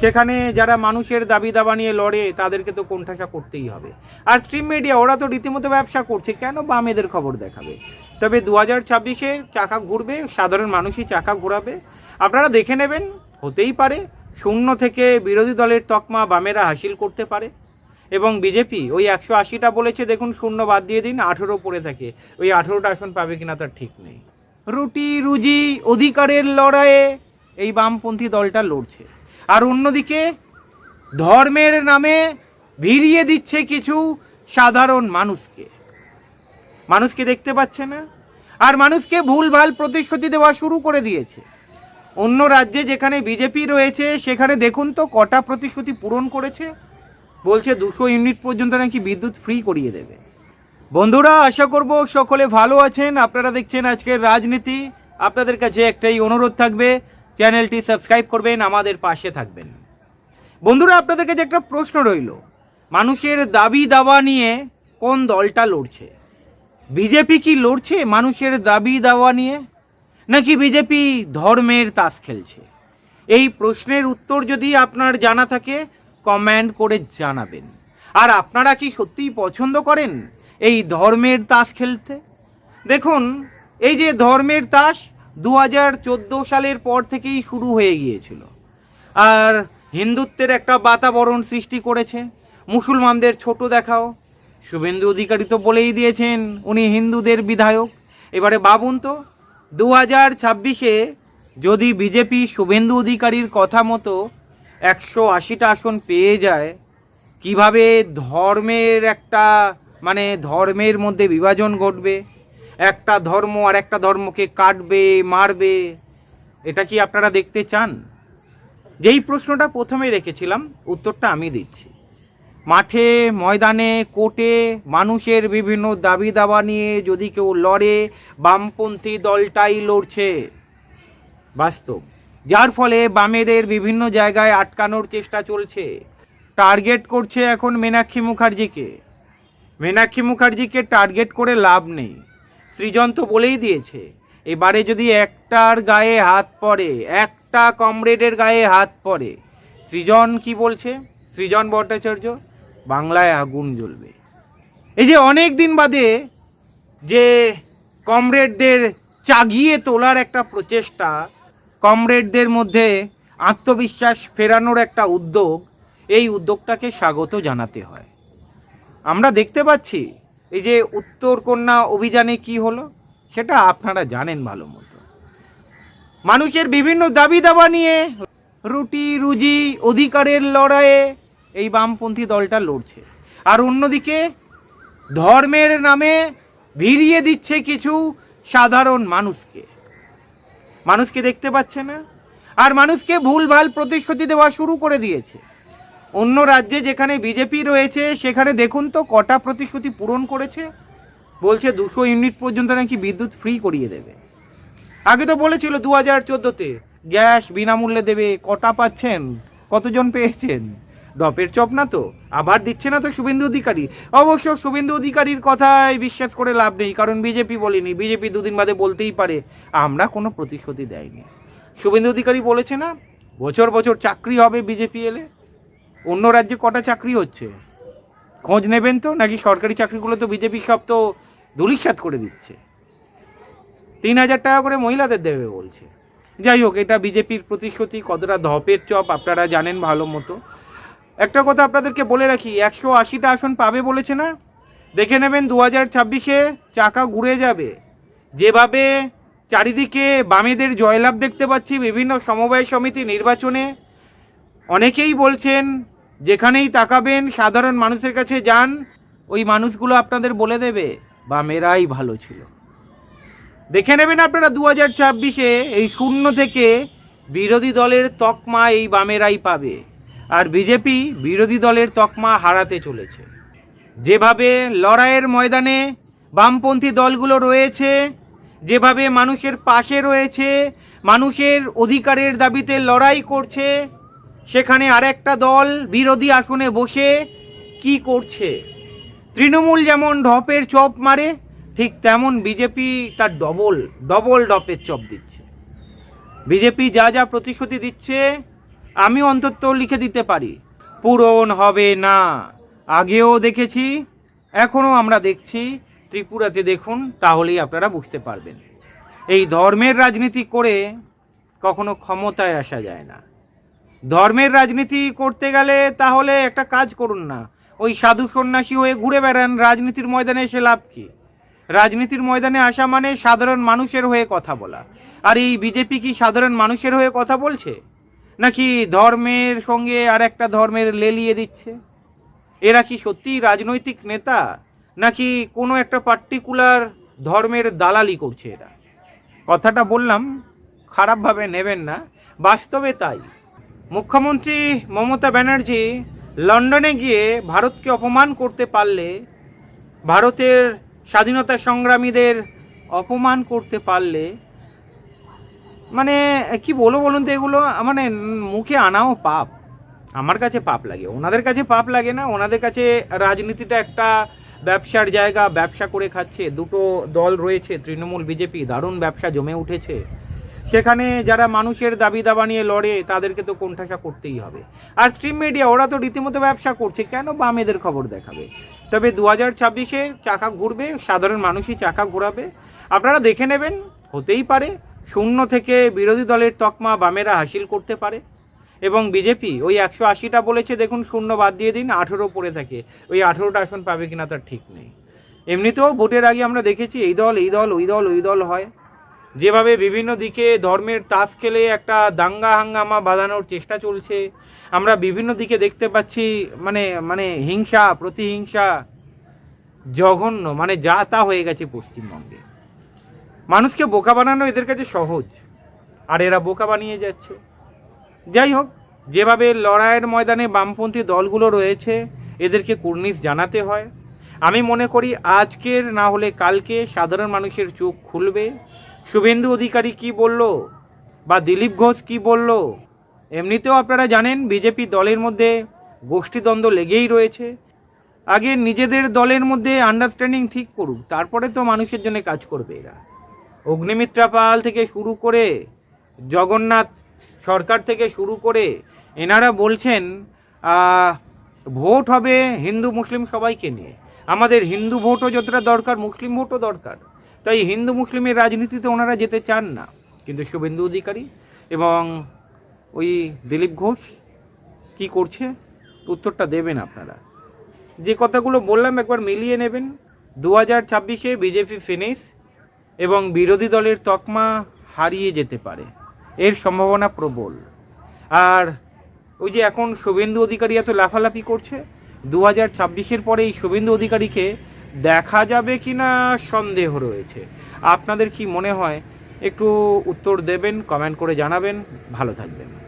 সেখানে যারা মানুষের দাবি দাবা নিয়ে লড়ে, তাদেরকে তো কোণঠাসা করতেই হবে। আর স্ট্রিম মিডিয়া ওরা তো রীতিমতো ব্যবসা করছে, কেন বামেদের খবর দেখাবে? তবে দু হাজার ছাব্বিশে চাকা ঘুরবে, সাধারণ মানুষই চাকা ঘোরাবে। আপনারা দেখে নেবেন, হতেই পারে, শূন্য থেকে বিরোধী দলের তকমা বামেরা হাসিল করতে পারে। এবং বিজেপি ওই একশো আশিটা বলেছে, দেখুন, শূন্য বাদ দিয়ে দিন, আঠেরো পড়ে থাকে। ওই আঠেরোটা আসন পাবে কিনা তার ঠিক নেই। রুটি রুজি অধিকারের লড়াইয়ে এই বামপন্থী দলটা লড়ছে। আর অন্যদিকে ধর্মের নামে ভিড়িয়ে দিচ্ছে কিছু সাধারণ মানুষকে। মানুষকে দেখতে পাচ্ছে না, আর মানুষকে ভুলভাল প্রতিশ্রুতি দেওয়া শুরু করে দিয়েছে। অন্য রাজ্যে যেখানে বিজেপি রয়েছে, সেখানে দেখুন তো কটা প্রতিশ্রুতি পূরণ করেছে। বলছে দুশো ইউনিট পর্যন্ত নাকি বিদ্যুৎ ফ্রি করিয়ে দেবে। বন্ধুরা, আশা করব সকলে ভালো আছেন। আপনারা দেখছেন আজকের রাজনীতি। আপনাদের কাছে একটাই অনুরোধ থাকবে চ্যানেলটি সাবস্ক্রাইব করবেন, আমাদের পাশে থাকবেন। বন্ধুরা, আপনাদের কাছে একটা প্রশ্ন রইল। মানুষের দাবি দাবা নিয়ে কোন দলটা লড়ছে? বিজেপি কি লড়ছে মানুষের দাবি দাওয়া নিয়ে, নাকি বিজেপি ধর্মের তাস খেলছে? এই প্রশ্নের উত্তর যদি আপনার জানা থাকে, কমেন্ট করে জানাবেন। আর আপনারা কি সত্যিই পছন্দ করেন এই ধর্মের তাস খেলতে? দেখুন, এই যে ধর্মের তাস দু হাজার চোদ্দ সালের পর থেকেই শুরু হয়ে গিয়েছিল। আর হিন্দুত্বের একটা বাতাবরণ সৃষ্টি করেছে। মুসলমানদের ছোট দেখাও। শুভেন্দু অধিকারী তো বলেই দিয়েছেন, উনি হিন্দুদের বিধায়ক। এবারে ভাবুন তো দু হাজার ছাব্বিশে যদি বিজেপি শুভেন্দু অধিকারীর কথা মতো একশো আশিটা আসন পেয়ে যায়, কীভাবে ধর্মের একটা মানে ধর্মের মধ্যে বিভাজন ঘটবে? একটা ধর্ম আর একটা ধর্মকে কাটবে, মারবে। এটা কি আপনারা দেখতে চান? যেই প্রশ্নটা প্রথমে রেখেছিলাম, উত্তরটা আমি দিচ্ছি। মাঠে, ময়দানে, কোর্টে মানুষের বিভিন্ন দাবি দাবা নিয়ে যদি কেউ লড়ে, বামপন্থী দলটাই লড়ছে। বাস্তব। যার ফলে বামেদের বিভিন্ন জায়গায় আটকানোর চেষ্টা চলছে। টার্গেট করছে এখন মীনাক্ষী মুখার্জিকে। মীনাক্ষী মুখার্জিকে টার্গেট করে লাভ নেই। সৃজন তো বলেই দিয়েছে, এবারে যদি একটার গায়ে হাত পড়ে, একটা কমরেডের গায়ে হাত পড়ে, সৃজন কি বলছে? সৃজন ভট্টাচার্য, বাংলায় আগুন জ্বলবে। এই যে অনেক দিন বাদে যে কমরেডদের চাগিয়ে তোলার একটা প্রচেষ্টা, কমরেডদের মধ্যে আত্মবিশ্বাস ফেরানোর একটা উদ্যোগ, এই উদ্যোগটাকে স্বাগত জানাতে হয়। আমরা দেখতে পাচ্ছি এই যে উত্তর কন্যা অভিযানে কি হলো, সেটা আপনারা জানেন ভালো মতো। মানুষের বিভিন্ন দাবি দাবা নিয়ে রুটি, রুজি, অধিকারের লড়াইয়ে এই বামপন্থী দলটা লড়ছে। আর অন্যদিকে ধর্মের নামে ভিড়িয়ে দিচ্ছে কিছু সাধারণ মানুষকে। মানুষকে দেখতে পাচ্ছে না। আর মানুষকে ভুলভাল প্রতিশ্রুতি দেওয়া শুরু করে দিয়েছে। অন্য রাজ্যে যেখানে বিজেপি রয়েছে, সেখানে দেখুন তো কটা প্রতিশ্রুতি পূরণ করেছে। বলছে দুশো ইউনিট পর্যন্ত নাকি বিদ্যুৎ ফ্রি করিয়ে দেবে। আগে তো বলেছিল দু হাজার চোদ্দোতে গ্যাস বিনামূল্যে দেবে, কটা পাচ্ছেন? কতজন পেয়েছেন? ডপের চপ না তো? আবার দিচ্ছে না তো শুভেন্দু অধিকারী। অবশ্য শুভেন্দু অধিকারীর কথায় বিশ্বাস করে লাভ নেই, কারণ বিজেপি বলেনি। বিজেপি দুদিন বাদে বলতেই পারে, আমরা কোনো প্রতিশ্রুতি দেয়নি। শুভেন্দু অধিকারী বলেছে না, বছর বছর চাকরি হবে বিজেপি এলে। অন্য রাজ্যে কটা চাকরি হচ্ছে? খোঁজ নেবেন তো? নাকি সরকারি চাকরিগুলো তো বিজেপি সব তো ধুলিসাত করে দিচ্ছে। তিন হাজার টাকা করে মহিলাদের দেবে বলছে। যাই হোক, এটা বিজেপির প্রতিশ্রুতি, কতটা ধপের চপ আপনারা জানেন ভালো মতো। একটা কথা আপনাদেরকে বলে রাখি, একশো আশিটা আসন পাবে বলেছে না? দেখে নেবেন দু হাজার ছাব্বিশে চাকা ঘুরে যাবে। যেভাবে চারিদিকে বামেদের জয়লাভ দেখতে পাচ্ছি, বিভিন্ন সমবায় সমিতি নির্বাচনে অনেকেই বলছেন যেখানেই তাকাবেন, সাধারণ মানুষের কাছে যান, ওই মানুষগুলো আপনাদের বলে দেবে, বা বামেরাই ভালো ছিল। দেখে নেবেন আপনারা দু হাজার ছাব্বিশে এই শূন্য থেকে বিরোধী দলের তকমা এই বামেরাই পাবে, আর বিজেপি বিরোধী দলের তকমা হারাতে চলেছে। যেভাবে লড়াইয়ের ময়দানে বামপন্থী দলগুলো রয়েছে, যেভাবে মানুষের পাশে রয়েছে, মানুষের অধিকারের দাবিতে লড়াই করছে সেখানে আরেকটা দল বিরোধী আসনে বসে কি করছে? তৃণমূল যেমন ঢপের চপ মারে, ঠিক তেমন বিজেপি তার ডবল ডবল ডপের চপ দিচ্ছে। বিজেপি যা যা প্রতিশ্রুতি দিচ্ছে, আমি অন্তত লিখে দিতে পারি। পূরণ হবে না। আগেও দেখেছি, এখনও আমরা দেখছি। ত্রিপুরাতে দেখুন, তাহলেই আপনারা বুঝতে পারবেন। এই ধর্মের রাজনীতি করে কখনো ক্ষমতায় আসা যায় না। ধর্মের রাজনীতি করতে গেলে তাহলে একটা কাজ করুন না। ওই সাধু সন্ন্যাসী হয়ে ঘুরে বেড়ান, রাজনীতির ময়দানে এসে লাভ কি? রাজনীতির ময়দানে আসা মানে সাধারণ মানুষের হয়ে কথা বলা। আর এই বিজেপি কি সাধারণ মানুষের হয়ে কথা বলছে? নাকি ধর্মের সঙ্গে আর একটা ধর্মের লেলিয়ে দিচ্ছে? এরা কি সত্যিই রাজনৈতিক নেতা? নাকি কোনো একটা পার্টিকুলার ধর্মের দালালি করছে এরা? কথাটা বললাম, খারাপভাবে নেবেন না। বাস্তবে তাই। মুখ্যমন্ত্রী মমতা ব্যানার্জি লন্ডনে গিয়ে ভারতকে অপমান করতে পারলে, ভারতের স্বাধীনতা সংগ্রামীদের অপমান করতে পারলে মানে কি বলব বলুন তো এগুলো? মানে মুখে আনাও পাপ। আমার কাছে পাপ লাগে। ওনাদের কাছে পাপ লাগে না। ওনাদের কাছে রাজনীতিটা একটা ব্যবসার জায়গা, ব্যবসা করে খাচ্ছে। দুটো দল রয়েছে, তৃণমূল, বিজেপি, দারুণ ব্যবসা জমে উঠেছে। সেখানে যারা মানুষের দাবি দাবা নিয়ে লড়ে, তাদেরকে তো কোণঠাসা করতেই হবে। আর স্ট্রিম মিডিয়া ওরা তো রীতিমতো ব্যবসা করছে, কেন বামেদের খবর দেখাবে? তবে দু হাজার ছাব্বিশে চাকা ঘুরবে, সাধারণ মানুষই চাকা ঘোরাবে। আপনারা দেখে নেবেন, হতেই পারে, শূন্য থেকে বিরোধী দলের তকমা বামেরা হাসিল করতে পারে। এবং বিজেপি ওই একশো আশিটা বলেছে, দেখুন, শূন্য বাদ দিয়ে দিন, আঠেরো পড়ে থাকে। ওই আঠেরোটা আসন পাবে কিনা তার ঠিক নেই। এমনিতেও ভোটের আগে আমরা দেখেছি, এই দল এই দল, ওই দল ওই দল হয়। যেভাবে বিভিন্ন দিকে ধর্মের তাস খেলে একটা দাঙ্গা হাঙ্গামা বাঁধানোর চেষ্টা চলছে, আমরা বিভিন্ন দিকে দেখতে পাচ্ছি মানে মানে হিংসা, প্রতিহিংসা জঘন্য মানে যা তা হয়ে গেছে পশ্চিমবঙ্গে। মানুষকে বোকা বানানো এদের কাছে সহজ, আর এরা বোকা বানিয়ে যাচ্ছে। যাই হোক, যেভাবে লড়াইয়ের ময়দানে বামপন্থী দলগুলো রয়েছে, এদেরকে কুর্নিশ জানাতে হয়। আমি মনে করি আজকের না হলে কালকে সাধারণ মানুষের চোখ খুলবে। শুভেন্দু অধিকারী কি বলল? বা দিলীপ ঘোষ কি বলল? এমনিতেও আপনারা জানেন, বিজেপি দলের মধ্যে গোষ্ঠীদ্বন্দ্ব লেগেই রয়েছে। আগে নিজেদের দলের মধ্যে আন্ডারস্ট্যান্ডিং ঠিক করুক, তারপরে তো মানুষের জন্য কাজ করবে এরা। অগ্নিমিত্রা পাল থেকে শুরু করে জগন্নাথ সরকার থেকে শুরু করে এনারা বলছেন ভোট হবে হিন্দু মুসলিম সবাইকে নিয়ে। আমাদের হিন্দু ভোটও যতটা দরকার, মুসলিম ভোটও দরকার। তাই হিন্দু মুসলিমের রাজনীতিতে ওনারা যেতে চান না। কিন্তু শুভেন্দু অধিকারী এবং ওই দিলীপ ঘোষ কি করছে? উত্তরটা দেবেন আপনারা। যে কথাগুলো বললাম একবার মিলিয়ে নেবেন। দু হাজার ছাব্বিশে বিজেপি ফিনিশ এবং বিরোধী দলের তকমা হারিয়ে যেতে পারে। এর সম্ভাবনা প্রবল। আর ওই যে এখন শুভেন্দু অধিকারী এত লাফালাফি করছে দু হাজার ছাব্বিশের পরে এই শুভেন্দু অধিকারীকে দেখা যাবে কি না সন্দেহ রয়েছে। আপনাদের কি মনে হয়? একটু উত্তর দেবেন কমেন্ট করে জানাবেন। ভালো থাকবেন।